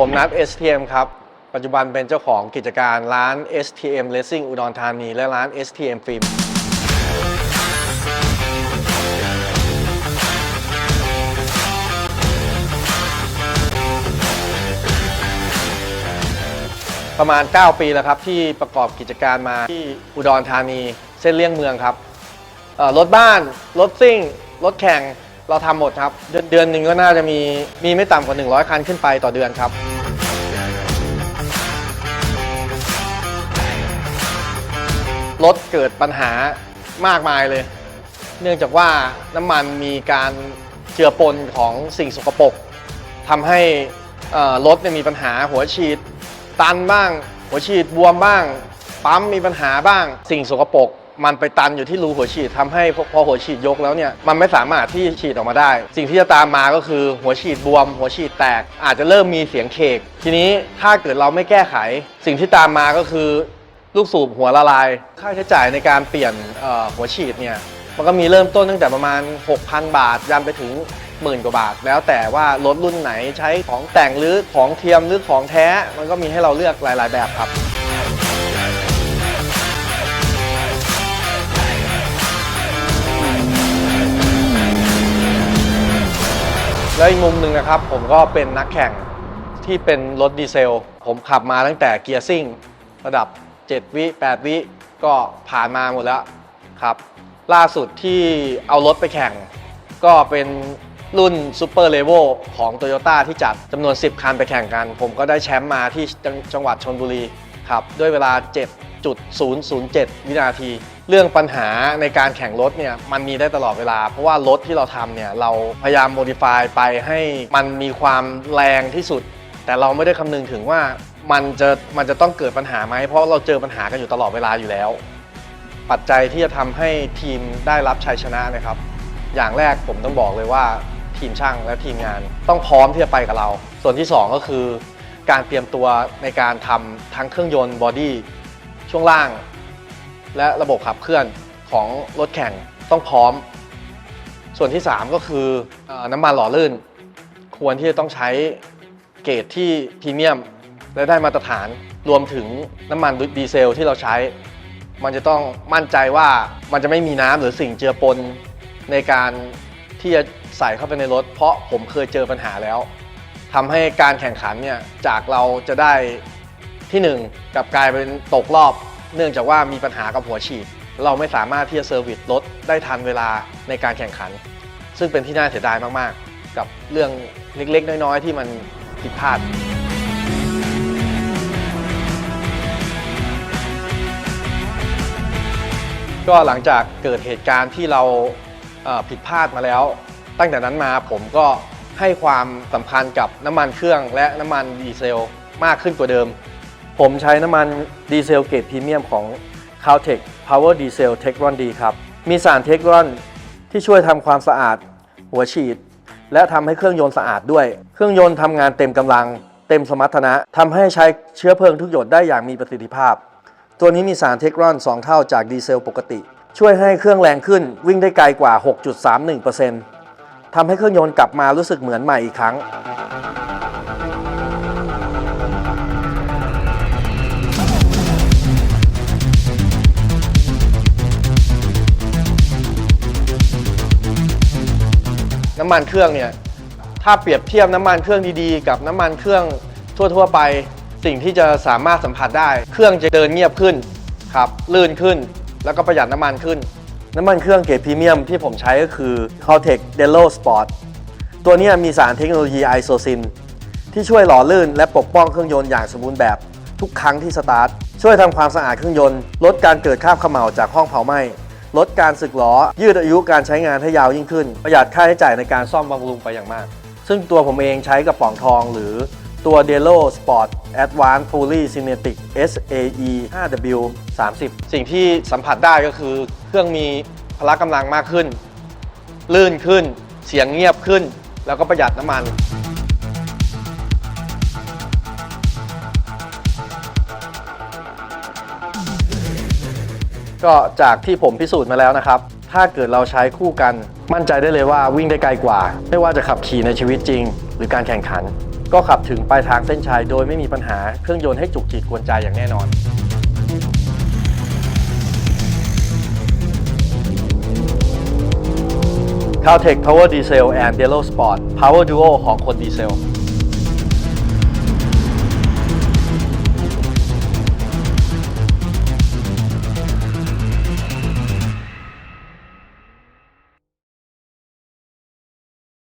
ผมนัท STM ครับ ปัจจุบันเป็นเจ้าของกิจการร้าน STM Racing อุดรธานี และร้าน STM Film ประมาณ 9 ปีแล้วครับ ที่ประกอบกิจการมาที่อุดรธานีเส้นเลี่ยงเมืองครับเอ่อรถบ้าน รถซิ่ง รถแข่ง เราทำหมดครับ เดือนเดือนหนึ่งก็น่าจะมีมีไม่ต่ำกว่า 100 คันขึ้นไปต่อเดือนครับ รถเกิดปัญหามากมายเลย เนื่องจากว่าน้ำมันมีการเจือปนของสิ่งสกปรกทำให้รถมีปัญหาหัวฉีด ตันบ้าง หัวฉีดบวมบ้าง ปั๊มมีปัญหาบ้าง สิ่งสกปรก มันไปตันอยู่ที่รูหัวฉีดทำให้พอพอหัวฉีดยกแล้วเนี่ยมันไม่สามารถที่ฉีดออกมาได้ สิ่งที่จะตามมาก็คือหัวฉีดบวม หัวฉีดแตก อาจจะเริ่มมีเสียงเคกทีนี้ถ้าเกิดเราไม่แก้ไข สิ่งที่ตามมาก็คือ ลูกสูบหัวละลาย ค่าใช้จ่ายในการเปลี่ยนหัวฉีดเนี่ยมันก็มีเริ่มต้นตั้งแต่ประมาณ 6,000 บาทยันไปถึงหมื่นกว่าบาท แล้วแต่ว่ารถรุ่นไหนใช้ของแต่งหรือของเทียมหรือของแท้ มันก็มีให้เราเลือกหลาย ๆ แบบครับ แล้วอีกมุมหนึ่งนะครับ ผมก็เป็นนักแข่งที่เป็นรถดีเซล ผมขับมาตั้งแต่เกียร์ซิ่ง ระดับ 7 วิ 8 วิก็ผ่านมาหมดแล้วครับ ล่าสุดที่เอารถไปแข่ง ก็เป็นรุ่นซูเปอร์เลเวลของ Toyota ที่จัดจำนวน 10 คันไปแข่งกัน ผมก็ได้แชมป์มาที่จังจังหวัดชนบุรีครับ ด้วยเวลา 7.007 วินาที เรื่องปัญหาในการแข่งรถเนี่ยมันมีได้ตลอดเวลา เพราะว่ารถที่เราทำเนี่ยเราพยายามโมดิฟายไปให้มันมีความแรงที่สุด แต่เราไม่ได้คำนึงถึงว่ามันจะมันจะต้องเกิดปัญหาไหมเพราะเราเจอปัญหากันอยู่ตลอดเวลาอยู่แล้ว ปัจจัยที่จะทำให้ทีมได้รับชัยชนะนะครับ อย่างแรกผมต้องบอกเลยว่าทีมช่างและทีมงานต้องพร้อมที่จะไปกับเรา ส่วนที่ 2 ก็คือ การเตรียมตัวในการทำทั้งเครื่องยนต์บอดี้ช่วงล่าง และระบบขับเคลื่อนของรถแข่งต้องพร้อม ส่วนที่ 3 ก็คือน้ำมันหล่อลื่น ควรที่จะต้องใช้เกรดที่พรีเมียม และได้มาตรฐานรวมถึงน้ำมันดีเซลที่เราใช้ มันจะต้องมั่นใจว่ามันจะไม่มีน้ำหรือสิ่งเจือปนในการที่จะใส่เข้าไปในรถ เพราะผมเคยเจอปัญหาแล้วทำให้การแข่งขันเนี่ยจากเราจะได้ที่หนึ่งกลับกลายเป็นตกรอบ เนื่องจากว่ามีปัญหากับหัวฉีด เราไม่สามารถที่จะเซอร์วิสรถได้ทันเวลาในการแข่งขัน ซึ่งเป็นที่น่าเสียดายมากๆ กับเรื่องเล็กๆ น้อยๆ ที่มันผิดพลาดก็หลังจากเกิดเหตุการณ์ที่เราผิดพลาดมาแล้ว ตั้งแต่นั้นมาผมก็ให้ความสำคัญกับน้ำมันเครื่องและน้ำมันดีเซลมากขึ้นกว่าเดิม ผมใช้น้ำมันดีเซลเกรดพรีเมียมของ Caltech Power Diesel t e c r o n D ครับ มีสารเทครอนที่ช่วยทำความสะอาด หัวฉีด และทำให้เครื่องยนต์สะอาดด้วย เครื่องยนต์ทำงานเต็มกำลัง เต็มสมรรถนะทำให้ใช้เชื้อเพลิงทุกหยดได้อย่างมีประสิทธิภาพ ตัวนี้มีสารเทครอน 2 เท่าจากดีเซลปกติ ช่วยให้เครื่องแรงขึ้นวิ่งได้ไกลกว่า 6.31%ทำให้เครื่องยนต์กลับมารู้สึกเหมือนใหม่อีกครั้ง น้ำมันเครื่องเนี่ยถ้าเปรียบเทียบน้ำมันเครื่องดีๆ กับน้ำมันเครื่องทั่วๆไป สิ่งที่จะสามารถสัมผัสได้ เครื่องจะเดินเงียบขึ้นครับลื่นขึ้นแล้วก็ประหยัดน้ำมันขึ้น น้ำมันเครื่องเกรดพรีเมียมที่ผมใช้ก็คือ c a l t e c Delo Sport ตัวนี้มีสารเทคโนโลยีไอโซซินที่ช่วยหล่อลื่นและปกป้องเครื่องยนต์อย่างสมบูรณ์แบบทุกครั้งที่สตาร์ทช่วยทำความสะอาดเครื่องยนต์ ลดการเกิดคราบเขม่าจากห้องเผาไหม้ ลดการสึกหรอ ยืดอายุการใช้งานให้ยาวยิ่งขึ้น ประหยัดค่าใช้จ่ายในการซ่อมบำรุงไปอย่างมาก ซึ่งตัวผมเองใช้กระป๋องทองหรือตัว Delo Sport Advanced Fully Synthetic SAE 5W 30 สิ่งที่สัมผัสได้ก็คือ เครื่องมีพละกำลังมากขึ้น ลื่นขึ้น เสียงเงียบขึ้น แล้วก็ประหยัดน้ำมัน ก็จากที่ผมพิสูจน์มาแล้วนะครับ ถ้าเกิดเราใช้คู่กัน มั่นใจได้เลยว่าวิ่งได้ไกลกว่า ไม่ว่าจะขับขี่ในชีวิตจริง หรือการแข่งขัน ก็ขับถึงปลายทางเส้นชัยโดยไม่มีปัญหาเครื่องยนต์ให้จุกจิกกวนใจอย่างแน่นอนคาลเทคพา Power Diesel and Delo Sport Power Duo ของคนดีเซล